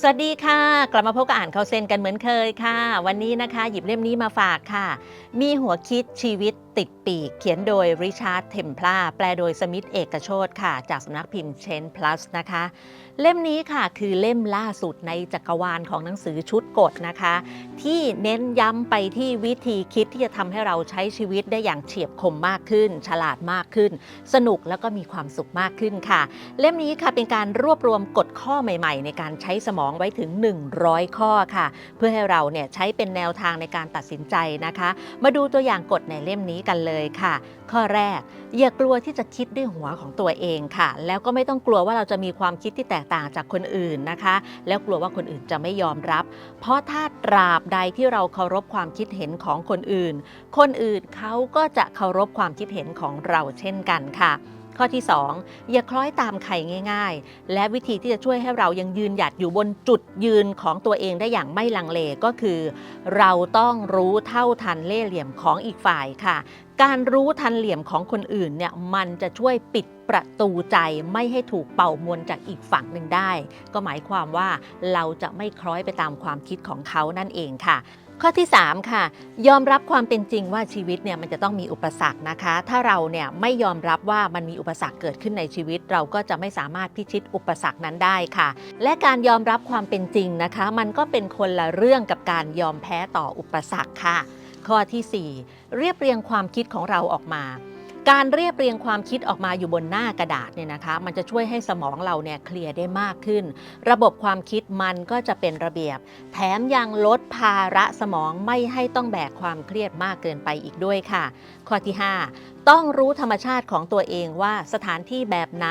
สวัสดีค่ะ กลับมาพบกับอ่านเขาเซนกันเหมือนเคยค่ะ วันนี้นะคะ หยิบเล่มนี้มาฝากค่ะ มีหัวคิดชีวิต ติดปีก เขียนโดยริชาร์ดเทมพลาแปลโดยสมิธเอกโชตค่ะ จากสำนักพิมพ์เชนพลัสนะคะ เล่มนี้ค่ะคือเล่มล่าสุดในจักรวาลของหนังสือชุดกฎนะคะ ที่เน้นย้ำไปที่วิธีคิดที่จะทำให้เราใช้ชีวิตได้อย่างเฉียบคมมากขึ้น ฉลาดมากขึ้น สนุกแล้วก็มีความสุขมากขึ้นค่ะ เล่มนี้ค่ะเป็นการรวบรวมกฎข้อใหม่ ๆ ในการใช้สมองไว้ถึง 100 ข้อค่ะ เพื่อให้เราเนี่ยใช้เป็นแนวทางในการตัดสินใจนะคะ มาดูตัวอย่างกฎในเล่มนี้กันเลยค่ะ ข้อแรกอย่ากลัวที่จะคิดด้วยหัวของตัวเองค่ะ แล้วก็ไม่ต้องกลัวว่าเราจะมีความคิดที่แตกต่างจากคนอื่นนะคะ แล้วกลัวว่าคนอื่นจะไม่ยอมรับ เพราะถ้าตราบใดที่เราเคารพความคิดเห็นของคนอื่น คนอื่นเขาก็จะเคารพความคิดเห็นของเราเช่นกันค่ะ ข้อที่ 2 อย่าคล้อยตามใครง่าย ๆ และวิธีที่จะช่วยให้เรายังยืนหยัดอยู่บนจุดยืนของตัวเองได้อย่างไม่ลังเลก็คือ เราต้องรู้เท่าทันเล่เหลี่ยมของอีกฝ่ายค่ะ การรู้ทันเหลี่ยมของคนอื่นเนี่ยมันจะช่วยปิดประตูใจไม่ให้ถูกเป่ามวลจากอีกฝั่งหนึ่งได้ ก็หมายความว่าเราจะไม่คล้อยไปตามความคิดของเขานั่นเองค่ะ ข้อที่ 3 ค่ะ ยอมรับความเป็นจริงว่าชีวิตเนี่ยมันจะต้องมีอุปสรรคนะคะ ถ้าเราเนี่ยไม่ยอมรับว่ามันมีอุปสรรคเกิดขึ้นในชีวิต เราก็จะไม่สามารถพิชิตอุปสรรคนั้นได้ค่ะ และการยอมรับความเป็นจริงนะคะ มันก็เป็นคนละเรื่องกับการยอมแพ้ต่ออุปสรรคค่ะ ข้อทีสี่4 เรียบเรียงความคิดของเราออกมา การเรียบเรียงความคิดออกมาอยู่บนหน้ากระดาษเนี่ยนะคะ มันจะช่วยให้สมองเราเนี่ยเคลียร์ได้มากขึ้น ระบบความคิดมันก็จะเป็นระเบียบ แถมยังลดภาระสมองไม่ให้ต้องแบกความเครียดมากเกินไปอีกด้วยค่ะ ข้อที่ 5 ต้องรู้ธรรมชาติของตัวเองว่าสถานที่แบบไหน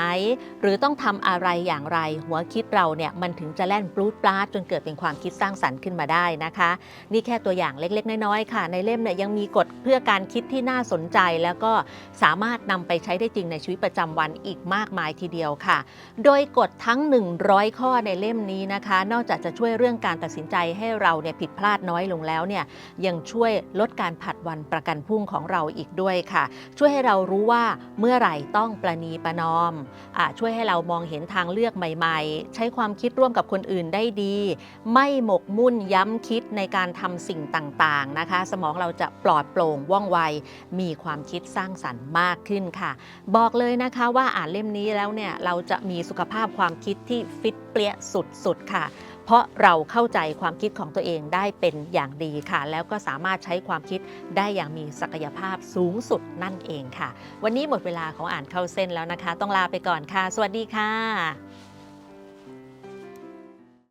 หรือต้องทำอะไรอย่างไร หัวคิดเราเนี่ยมันถึงจะแล่นปลูดปลาดจนเกิดเป็นความคิดสร้างสรรค์ขึ้นมาได้นะคะ นี่แค่ตัวอย่างเล็กๆ น้อยๆค่ะ ในเล่มเนี่ยยังมีกฎเพื่อการคิดที่น่าสนใจ แล้วก็สามารถนำไปใช้ได้จริงในชีวิตประจำวันอีกมากมายทีเดียวค่ะ โดยกฎทั้ง 100 ข้อในเล่มนี้นะคะ นอกจากจะช่วยเรื่องการตัดสินใจให้เราเนี่ยผิดพลาดน้อยลงแล้วเนี่ยยังช่วยลดการผัดวันประกันพรุ่งของเราอีกด้วยค่ะช่วยวยให้เรารู้ว่าเมื่อไหร่ต้องประนีประนอมอช่วยให้เรามองเห็นทางเลือกใหม่ๆ ใช้ความคิดร่วมกับคนอื่นได้ดี ไม่หมกมุ่นย้ำคิดในการทำสิ่งต่างๆนะคะ สมองเราจะปลอดโปร่งว่องไว มีความคิดสร้างสรรค์มากขึ้นค่ะ บอกเลยนะคะว่าอ่านเล่มนี้แล้วเนี่ยเราจะมีสุขภาพความคิดที่ฟิตเปรี้ยสุดๆค่ะ เพราะเราเข้าใจความคิดของตัวเองได้เป็นอย่างดีค่ะ แล้วก็สามารถใช้ความคิดได้อย่างมีศักยภาพสูงสุดนั่นเองค่ะ วันนี้หมดเวลาของอ่านเข้าเส้นแล้วนะคะ ต้องลาไปก่อนค่ะ สวัสดีค่ะ